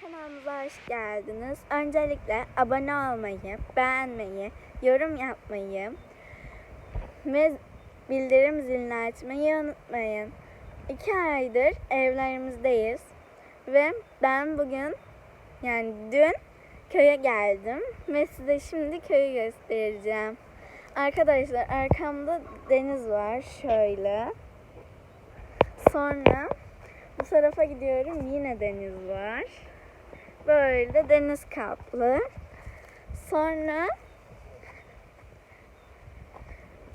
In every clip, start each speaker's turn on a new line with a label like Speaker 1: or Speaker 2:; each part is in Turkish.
Speaker 1: Kanalımıza hoş geldiniz. Öncelikle abone olmayı, beğenmeyi, yorum yapmayı ve bildirim zilini açmayı unutmayın. İki aydır evlerimizdeyiz ve ben bugün yani dün köye geldim ve size şimdi köyü göstereceğim. Arkadaşlar arkamda deniz var şöyle. Sonra bu tarafa gidiyorum yine deniz var. Böyle deniz kaplı. Sonra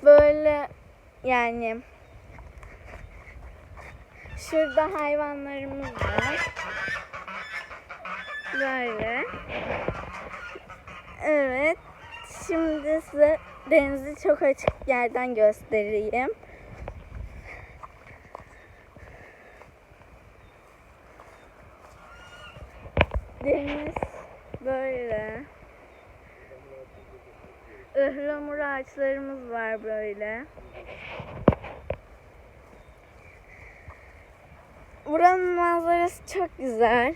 Speaker 1: böyle yani şurada hayvanlarımız var. Böyle. Evet. Şimdi size denizi çok açık yerden göstereyim. Deniz böyle. Ihlamur ağaçlarımız var böyle. Buranın manzarası çok güzel.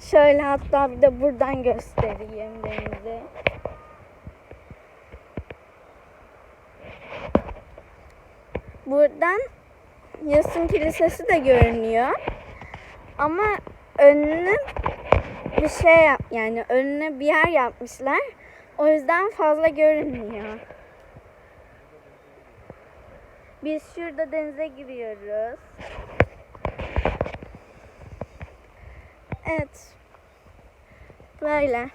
Speaker 1: Şöyle hatta bir de buradan göstereyim denizi. Buradan Yasin Kilisesi de görünüyor. Ama önüne bir şey yap yani önüne bir yer yapmışlar. O yüzden fazla görünmüyor. Biz şurada denize giriyoruz. Evet. Böyle.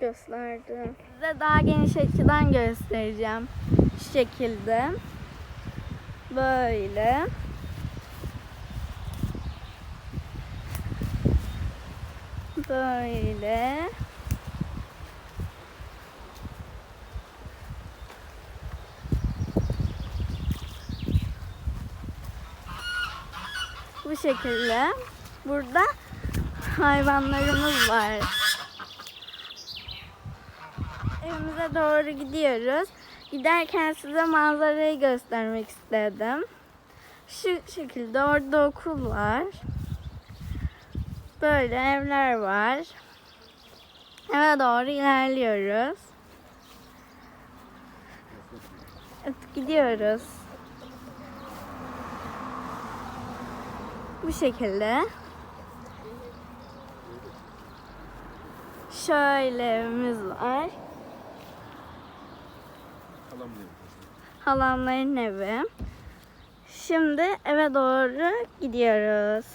Speaker 1: Gösterdim. Size daha geniş açıdan göstereceğim. Şu şekilde. Böyle. Böyle. Bu şekilde. Burada hayvanlarımız var. Evimize doğru gidiyoruz. Giderken size manzarayı göstermek istedim. Şu şekilde orada okul var. Böyle evler var. Eve doğru ilerliyoruz. Gidiyoruz. Bu şekilde. Şöyle evimiz var. Halamların evi. Şimdi eve doğru gidiyoruz.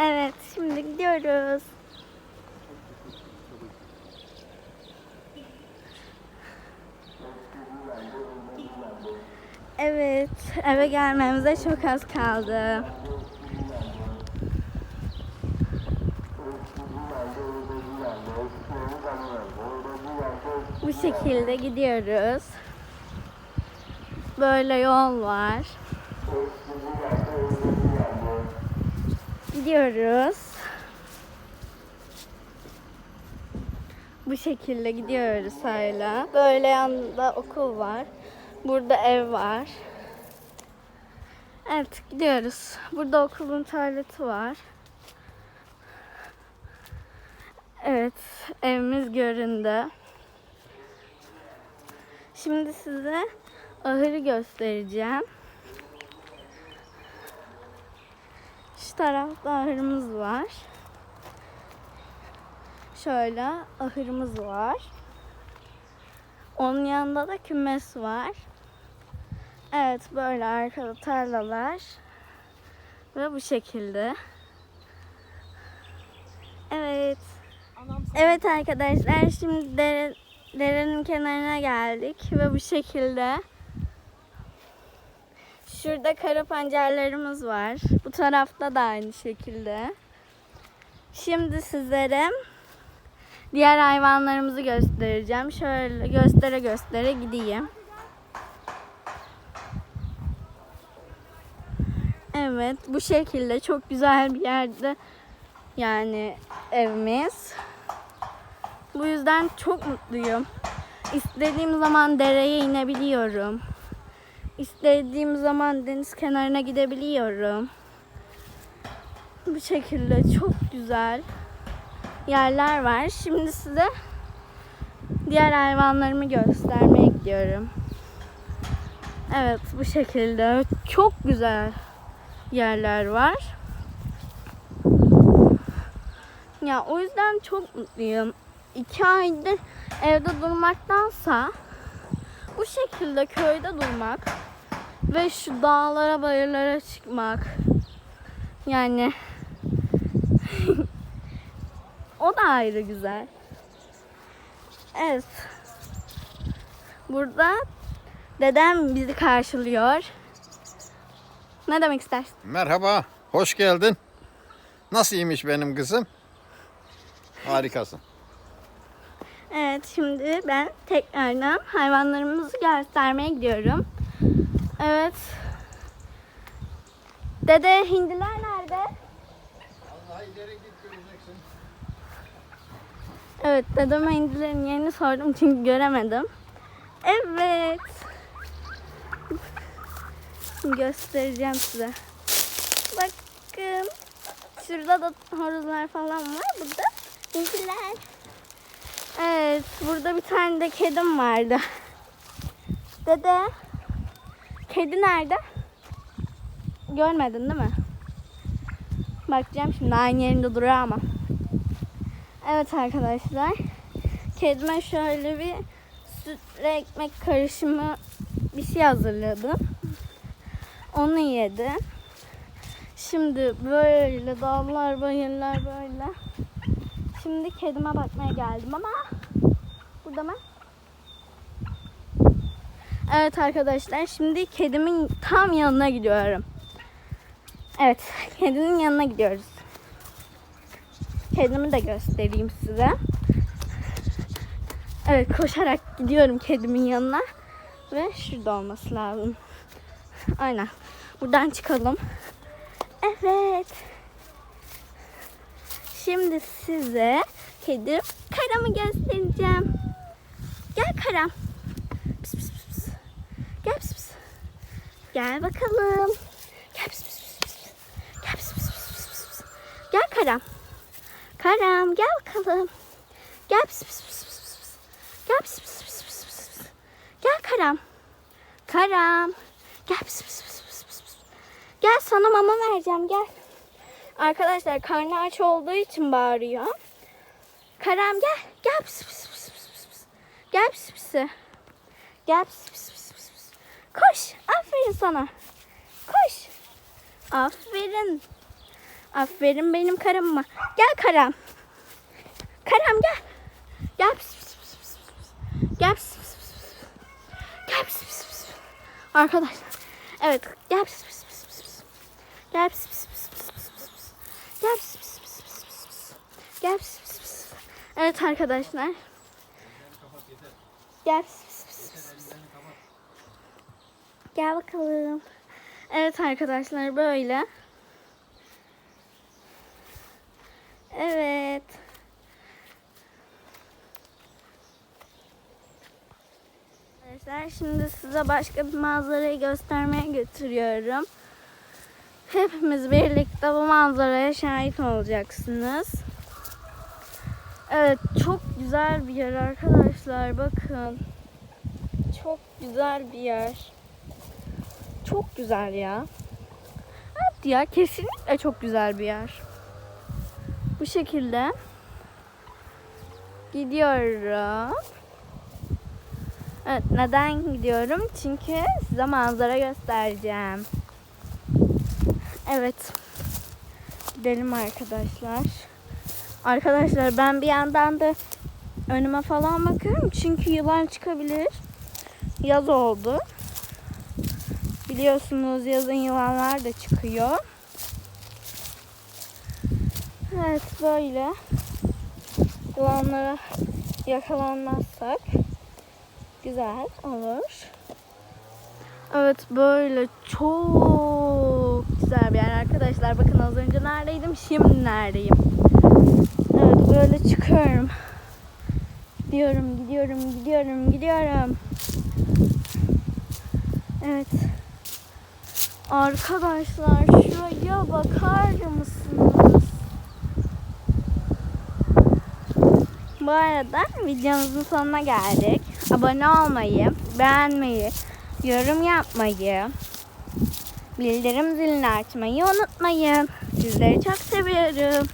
Speaker 1: Evet, şimdi gidiyoruz. Evet, eve gelmemize çok az kaldı. Bu şekilde gidiyoruz. Böyle yol var. Gidiyoruz. Bu şekilde gidiyoruz hala. Böyle yanında okul var. Burada ev var. Evet gidiyoruz. Burada okulun tuvaleti var. Evet evimiz göründü. Şimdi size ahırı göstereceğim. Şu tarafta ahırımız var. Şöyle ahırımız var. Onun yanında da kümes var. Evet böyle arkada tarlalar. Ve bu şekilde. Evet. Evet arkadaşlar şimdi dere, derenin kenarına geldik ve bu şekilde. Şurada kara pancarlarımız var. Bu tarafta da aynı şekilde. Şimdi sizlere diğer hayvanlarımızı göstereceğim. Şöyle göstere göstere gideyim. Evet bu şekilde çok güzel bir yerde yani evimiz. Bu yüzden çok mutluyum. İstediğim zaman dereye inebiliyorum. İstediğim zaman deniz kenarına gidebiliyorum. Bu şekilde çok güzel yerler var. Şimdi size diğer hayvanlarımı göstermeye gidiyorum. Evet bu şekilde çok güzel yerler var. Ya o yüzden çok mutluyum. İki aydır evde durmaktansa bu şekilde köyde durmak ve şu dağlara bayırlara çıkmak yani o da ayrı güzel. Evet. Burada dedem bizi karşılıyor. Ne demek istersin?
Speaker 2: Merhaba, hoş geldin. Nasıl iyiymiş benim kızım? Harikasın.
Speaker 1: Evet şimdi ben tekrardan hayvanlarımızı göstermeye gidiyorum. Evet. Dede hindiler nerede?
Speaker 2: Allah ileri git göreceksin.
Speaker 1: Evet dedeme hindilerin yerini sordum çünkü göremedim. Evet. Göstereceğim size. Bakın. Şurada da horozlar falan var. Burada hindiler. Evet. Burada bir tane de kedim vardı. Dede. Kedi nerede? Görmedin değil mi? Bakacağım şimdi aynı yerinde duruyor ama. Evet arkadaşlar. Kedime şöyle bir sütle ekmek karışımı bir şey hazırladım. Onu yedi. Şimdi böyle dağlar, bayırlar böyle. Şimdi kedime bakmaya geldim ama burada mı? Evet arkadaşlar şimdi kedimin tam yanına gidiyorum. Evet kedinin yanına gidiyoruz. Kedimi de göstereyim size. Evet koşarak gidiyorum kedimin yanına. Ve şurada olması lazım. Aynen. Buradan çıkalım. Evet. Şimdi size kedim Karam'ı göstereceğim. Gel Karam. Pıs pıs pıs pıs. Gel pıs pıs. Gel bakalım. Gel pıs pıs pıs pıs. Gel pıs pıs pıs pıs. Gel Karam. Karam gel bakalım. Gel pıs pıs pıs pıs pıs. Gel pıs pıs pıs pıs pıs. Gel Karam. Karam. Gel pıs pıs pıs pıs pıs. Gel sana mama vereceğim gel. Arkadaşlar karnı aç olduğu için bağırıyor. Karam gel. Gel pıs pıs pıs pıs pıs. Gel pıs pıs. Gel pıs pıs pıs pıs. Koş. Aferin sana. Koş. Aferin. Aferin benim karıma. Gel Karam. Karam gel. Gel. Gel. Gel pıs. Arkadaşlar. Evet. Gel. Gel. Gel. Gel. Evet arkadaşlar. Gel. Gel bakalım. Evet arkadaşlar böyle. Evet. Arkadaşlar şimdi size başka bir manzarayı göstermeye götürüyorum. Hepimiz birlikte bu manzaraya şahit olacaksınız. Evet çok güzel bir yer arkadaşlar bakın. Çok güzel bir yer. Çok güzel ya. Evet ya kesinlikle çok güzel bir yer. Bu şekilde gidiyorum. Evet neden gidiyorum? Çünkü size manzara göstereceğim. Evet. Gidelim arkadaşlar. Arkadaşlar ben bir yandan da önüme falan bakıyorum. Çünkü yılan çıkabilir. Yaz oldu. Biliyorsunuz yazın yılanlar da çıkıyor. Evet böyle. Yılanlara yakalanmazsak güzel olur. Evet böyle çok güzel bir yer arkadaşlar. Bakın az önce neredeydim şimdi neredeyim. Evet böyle çıkıyorum. Gidiyorum, gidiyorum, gidiyorum, gidiyorum. Evet. Arkadaşlar şuraya bakar mısınız? Bu arada videomuzun sonuna geldik. Abone olmayı, beğenmeyi, yorum yapmayı, bildirim zilini açmayı unutmayın. Sizleri çok seviyorum.